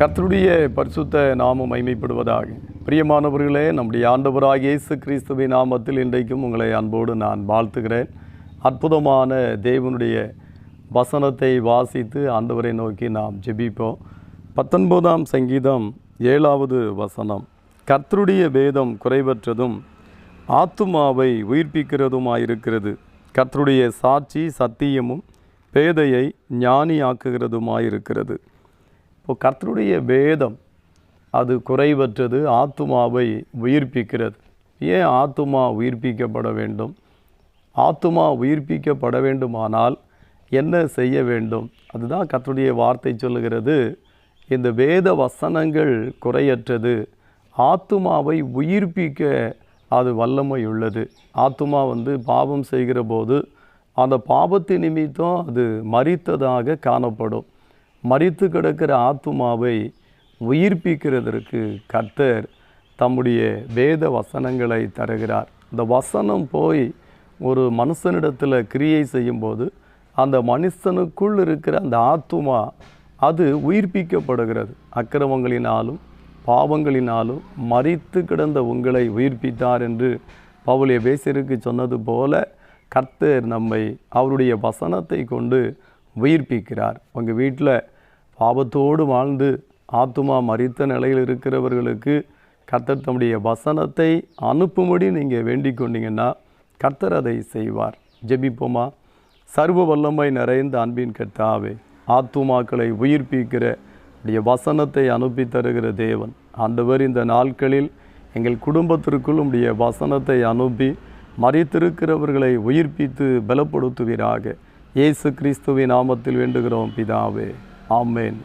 கர்த்தருடைய பரிசுத்த நாமம் மைமைப்படுவதாக பிரியமானவர்களே நம்முடைய ஆண்டவராகிய இயேசு கிறிஸ்துவின் நாமத்தில் இன்றைக்கும் உங்களை அன்போடு நான் வாழ்த்துகிறேன். அற்புதமான தேவனுடைய வசனத்தை வாசித்து ஆண்டவரை நோக்கி நாம் ஜெபிப்போம். பத்தொன்பதாம் சங்கீதம் ஏழாவது வசனம். கர்த்தருடைய வேதம் குறைவற்றதும் ஆத்துமாவை உயிர்ப்பிக்கிறதுமாயிருக்கிறது. கர்த்தருடைய சாட்சி சத்தியமும் பேதையை ஞானியாக்குகிறதுமாயிருக்கிறது. இப்போ கர்த்தருடைய வேதம் அது குறைவற்றது ஆத்துமாவை உயிர்ப்பிக்கிறது. ஏன் ஆத்துமா உயிர்ப்பிக்கப்பட வேண்டும்? ஆத்துமா உயிர்ப்பிக்கப்பட வேண்டுமானால் என்ன செய்ய வேண்டும்? அதுதான் கர்த்தருடைய வார்த்தை சொல்லுகிறது. இந்த வேத வசனங்கள் குறையற்றது. ஆத்துமாவை உயிர்ப்பிக்க அது வல்லமை உள்ளது. ஆத்துமா வந்து பாவம் செய்கிற போது அந்த பாவத்து நிமித்தம் அது மறித்ததாக காணப்படும். மறித்து கிடக்கிற ஆத்துமாவை உயிர்ப்பிக்கிறதற்கு கர்த்தர் தம்முடைய வேத வசனங்களை தருகிறார். இந்த வசனம் போய் ஒரு மனுஷனிடத்தில் கிரியை செய்யும்போது அந்த மனுஷனுக்குள் இருக்கிற அந்த ஆத்துமா அது உயிர்ப்பிக்கப்படுகிறது. அக்கிரமங்களினாலும் பாவங்களினாலும் மறித்து கிடந்த உங்களை உயிர்ப்பித்தார் என்று பவுலிய பேசியருக்கு சொன்னது போல கர்த்தர் நம்மை அவருடைய வசனத்தை கொண்டு உயிர்ப்பிக்கிறார். உங்கள் வீட்டில் பாபத்தோடு வாழ்ந்து ஆத்துமா மறித்த நிலையில் இருக்கிறவர்களுக்கு கர்த்தர் தம்முடைய வசனத்தை அனுப்பும்படி நீங்கள் வேண்டிக் கொண்டீங்கன்னா கர்த்தர் அதை செய்வார். ஜெபிப்போமா? சர்வ வல்லமை நிறைந்த அன்பின் கர்த்தாவே ஆத்துமாக்களை உயிர்ப்பிக்கிற உடைய வசனத்தை அனுப்பி தருகிற தேவன். ஆண்டவர் இந்த நாட்களில் எங்கள் குடும்பத்திற்குள் உடைய வசனத்தை அனுப்பி மறித்திருக்கிறவர்களை உயிர்ப்பித்து பலப்படுத்துவீராக. இயேசு கிறிஸ்துவின் நாமத்தில் வேண்டுகிறோம் பிதாவே. ஆமேன்.